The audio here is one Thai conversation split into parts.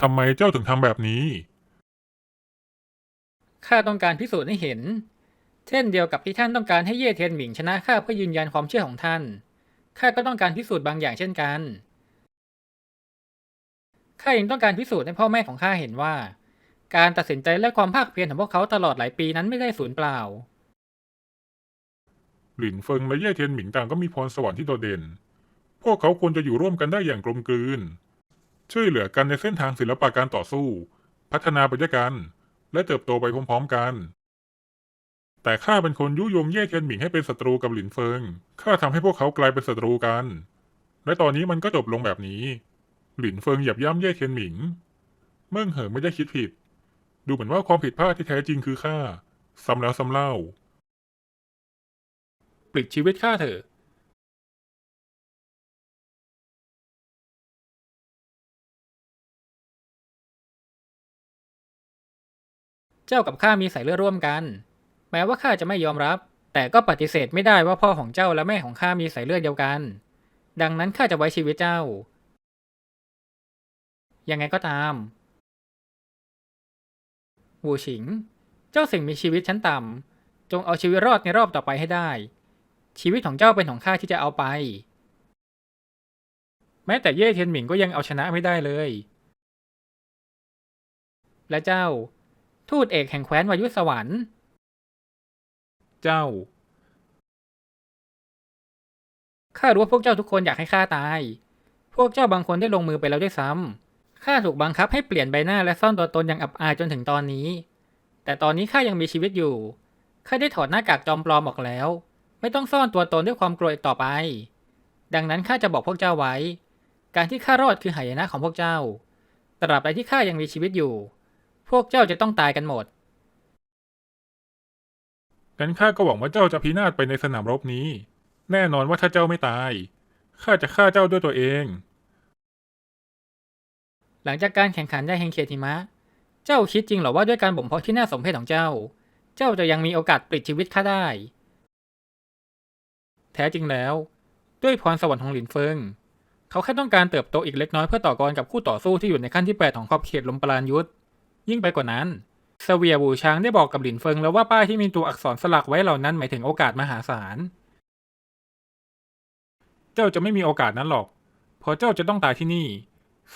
ทำไมเจ้าถึงทำแบบนี้ ข้าต้องการพิสูจน์ให้เห็น เช่นเดียวกับที่ท่านต้องการให้เย่เทียนหมิงชนะข้าเพื่อยืนยันความเชื่อของท่าน ข้าก็ต้องการพิสูจน์บางอย่างเช่นกัน ข้ายังต้องการพิสูจน์ให้พ่อแม่ของข้าเห็นว่า การตัดสินใจและความภาคเพียรของพวกเขาตลอดหลายปีนั้นไม่ได้สูญเปล่า หลินเฟิงและเย่เทียนหมิงต่างก็มีพรสวรรค์ที่โดดเด่น พวกเขาควรจะอยู่ร่วมกันได้อย่างกลมกลืน ช่วยเหลือกันในเส้นทางศิลปะการต่อสู้ พัฒนาไปด้วยกัน และเติบโตไปพร้อมๆกัน แต่ข้าเป็นคนยุยงเย่เทียนหมิงให้เป็นศัตรูกับหลินเฟิงข้าทำให้พวกเขากลายเป็นศัตรูกัน และตอนนี้มันก็จบลงแบบนี้ หลินเฟิงเหยียบย่ำเย่เทียนหมิง เมิ่งเหอไม่ได้คิดผิด ดูเหมือนว่าความผิดพลาดที่แท้จริงคือข้าซ้ำแล้วซ้ำเล่าปลิดชีวิตข้าเถอะ เจ้ากับข้ามีสายเลือดร่วมกัน แม้ว่าข้าจะไม่ยอมรับ แต่ก็ปฏิเสธไม่ได้ว่าพ่อของเจ้าและแม่ของข้ามีสายเลือดเดียวกัน ดังนั้นข้าจะไว้ชีวิตเจ้า ยังไงก็ตามวูฉิง เจ้าสิ่งมีชีวิตชั้นต่ำ จงเอาชีวิตรอดในรอบต่อไปให้ได้ ชีวิตของเจ้าเป็นของข้าที่จะเอาไป แม้แต่เย่เทียนหมิงก็ยังเอาชนะไม่ได้เลย และเจ้า ทูตเอกแห่งแคว้นวายุสวรรค์ เจ้า ข้ารู้ว่าพวกเจ้าทุกคนอยากให้ข้าตาย พวกเจ้าบางคนได้ลงมือไปแล้วด้วยซ้ำข้าถูกบังคับให้เปลี่ยนใบหน้าและซ่อนตัวตนอย่างอับอายจนถึงตอนนี้ แต่ตอนนี้ข้ายังมีชีวิตอยู่ ข้าได้ถอดหน้ากากจอมปลอมออกแล้ว ไม่ต้องซ่อนตัวตนด้วยความกลัวอีกต่อไป ดังนั้นข้าจะบอกพวกเจ้าไว้ การที่ข้ารอดคือหายนะของพวกเจ้า ตราบใดที่ข้ายังมีชีวิตอยู่ พวกเจ้าจะต้องตายกันหมดงั้นข้าก็หวังว่าเจ้าจะพินาศไปในสนามรบนี้ แน่นอนว่าถ้าเจ้าไม่ตาย ข้าจะฆ่าเจ้าด้วยตัวเอง หลังจากการแข่งขันได้เฮงเคียทิมะ เจ้าคิดจริงเหรอว่าด้วยการบ่มเพาะที่น่าสมเพชของเจ้า เจ้าจะยังมีโอกาสปลิดชีวิตข้าได้ แท้จริงแล้ว ด้วยพรสวรรค์ของหลินเฟิง เขาแค่ต้องการเติบโตอีกเล็กน้อยเพื่อต่อกรกับคู่ต่อสู้ที่อยู่ในขั้นที่ 8 ของขอบเขตลมปราณยุทธ ยิ่งไปกว่านั้นเสเวียบูชางได้บอกกับหลินเฟิงแล้วว่าป้ายที่มีตัวอักษรสลักไว้เหล่านั้นหมายถึงโอกาสมหาศาล เจ้าจะไม่มีโอกาสนั้นหรอก เพราะเจ้าจะต้องตายที่นี่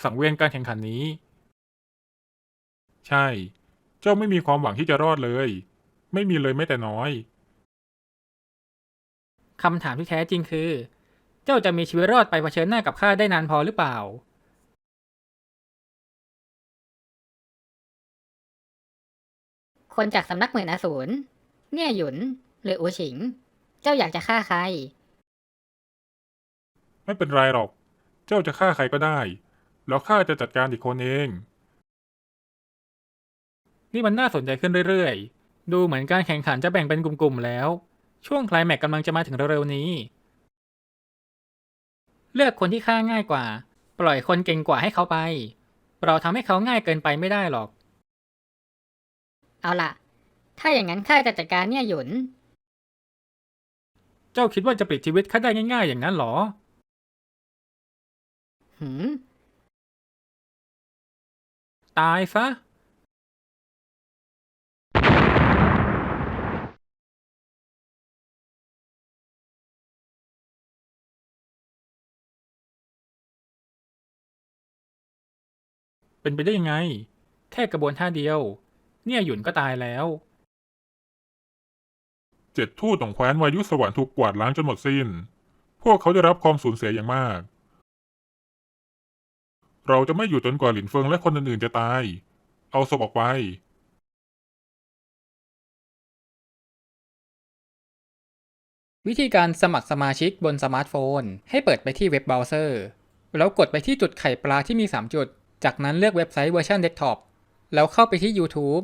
สังเวียนการแข่งขันนี้ ใช่ เจ้าไม่มีความหวังที่จะรอดเลย ไม่มีเลยแม้แต่น้อยคำถามที่แท้จริงคือ เจ้าจะมีชีวิตรอดไปเผชิญหน้ากับข้าได้นานพอหรือเปล่า คนจากสำนักหมื่นอสูรเนี่ยหยุน หรืออูฉิง เจ้าอยากจะฆ่าใคร ไม่เป็นไรหรอก เจ้าจะฆ่าใครก็ได้ แล้วข้าจะจัดการอีกคนเอง นี่มันน่าสนใจขึ้นเรื่อยๆ ดูเหมือนการแข่งขันจะแบ่งเป็นกลุ่มๆแล้ว ช่วงไคลแม็กซ์กำลังจะมาถึงเร็วๆนี้ เลือกคนที่ฆ่าง่ายกว่า ปล่อยคนเก่งกว่าให้เขาไป เราทำให้เขาง่ายเกินไปไม่ได้หรอก เอาล่ะ ถ้าอย่างนั้นข้าจะจัดการเนี่ยหยุน เจ้าคิดว่าจะปลิดชีวิตข้าได้ง่าย ๆ อย่างนั้นเหรอ หืม ตายซะ เป็นไปได้ยังไง แค่กระบวนท่าเดียว เนี่ยหยุนก็ตายแล้ว เจ็ดทูตของแคว้นวายุสวรรค์ถูกกวาดล้างจนหมดสิ้น พวกเขาได้รับความสูญเสียอย่างมาก เราจะไม่อยู่จนกว่าหลินเฟิงและคนอื่นๆจะตาย เอาศพออกไป วิธีการสมัครสมาชิกบนสมาร์ทโฟน ให้เปิดไปที่เว็บเบราว์เซอร์ แล้วกดไปที่จุดไข่ปลาที่มี 3 จุด จากนั้นเลือกเว็บไซต์เวอร์ชันเดสก์ท็อปแล้วเข้าไปที่ YouTube